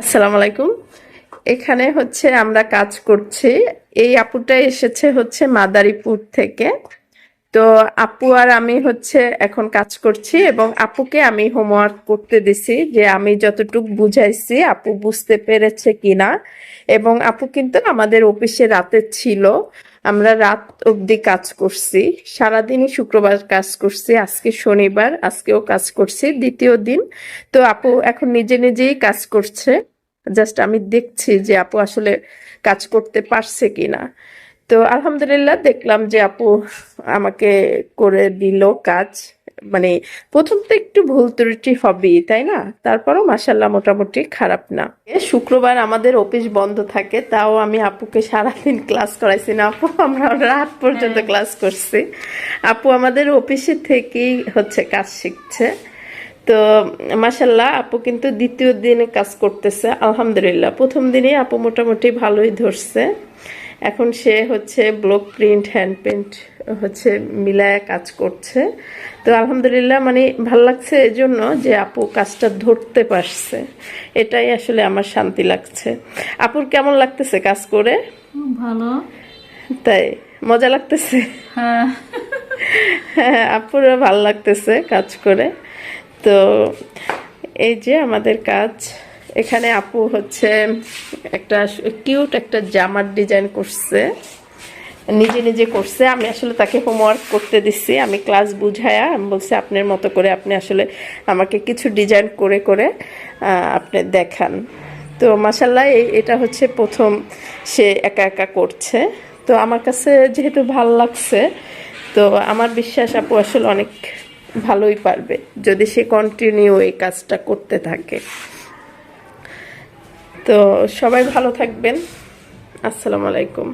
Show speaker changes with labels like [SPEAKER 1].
[SPEAKER 1] আসসালামু আলাইকুম। এখানে হচ্ছে আমরা কাজ করছি। এই আপুটা এসেছে হচ্ছে মাদারীপুর থেকে। তো আপু আর আমি হচ্ছে এখন কাজ করছি এবং আপুকে আমি হোমওয়ার্ক করতে দিছি যে আমি যতটুক বুঝাইছি আপু বুঝতে পেরেছে কিনা। এবং আপু কিন্তু আমাদের অফিসে রাতে ছিল। আমরা রাত অবধি কাজ করছি। সারাদিনই শুক্রবার কাজ করছি। আজকে শনিবার, আজকেও কাজ করছি। দ্বিতীয় দিন। তো আপু এখন নিজে নিজেই কাজ করছে। জাস্ট আমি দেখছি যে আপু আসলে কাজ করতে পারছে কিনা। তো আলহামদুলিল্লাহ দেখলাম যে আপু আমাকে করে দিল কাজ। মানে প্রথম তো একটু ভুল ত্রুটি হবেই তাই না? তারপরও মাসাল্লাহ মোটামুটি খারাপ না। শুক্রবার আমাদের অফিস বন্ধ থাকে তাও আমি আপুকে সারাদিন ক্লাস করাইছি না। আপু আমরা রাত পর্যন্ত ক্লাস করছি। আপু আমাদের অফিসে থেকেই হচ্ছে কাজ শিখছে। তো মাসাল্লাহ আপু কিন্তু দ্বিতীয় দিনে কাজ করতেছে আলহামদুলিল্লাহ। প্রথম দিনে আপু মোটামুটি ভালোই ধরছে। এখন সে হচ্ছে ব্লক প্রিন্ট হ্যান্ড প্রিন্ট হচ্ছে মিলায় কাজ করছে। তো আলহামদুলিল্লাহ মানে ভালো লাগছে এজন্য যে আপু কাজটা ধরতে পারছে। এটাই আসলে আমার শান্তি লাগছে। আপুর কেমন লাগতেছে কাজ করে?
[SPEAKER 2] ভালো।
[SPEAKER 1] তাই মজা লাগতেছে?
[SPEAKER 2] হ্যাঁ।
[SPEAKER 1] হ্যাঁ আপুরও ভালো লাগতেছে কাজ করে। তো এই যে আমাদের কাজ, এখানে আপু হচ্ছে একটা কিউট একটা জামার ডিজাইন করছে, নিজে নিজে করছে। আমি আসলে তাকে হোমওয়ার্ক করতে দিচ্ছি আমি ক্লাস বুঝায়া আমি বলছি, আপনার মতো করে আপনি আসলে আমাকে কিছু ডিজাইন করে করে আপনি দেখান। তো মাসাল্লাহ এটা হচ্ছে প্রথম সে একা একা করছে। তো আমার কাছে যেহেতু ভালো লাগছে, তো আমার বিশ্বাস আপু আসলে অনেক ভালোই পারবে, যদি সে কন্টিনিউ এই কাজটা করতে থাকে। তো সবাই ভালো থাকবেন। আসসালামু আলাইকুম।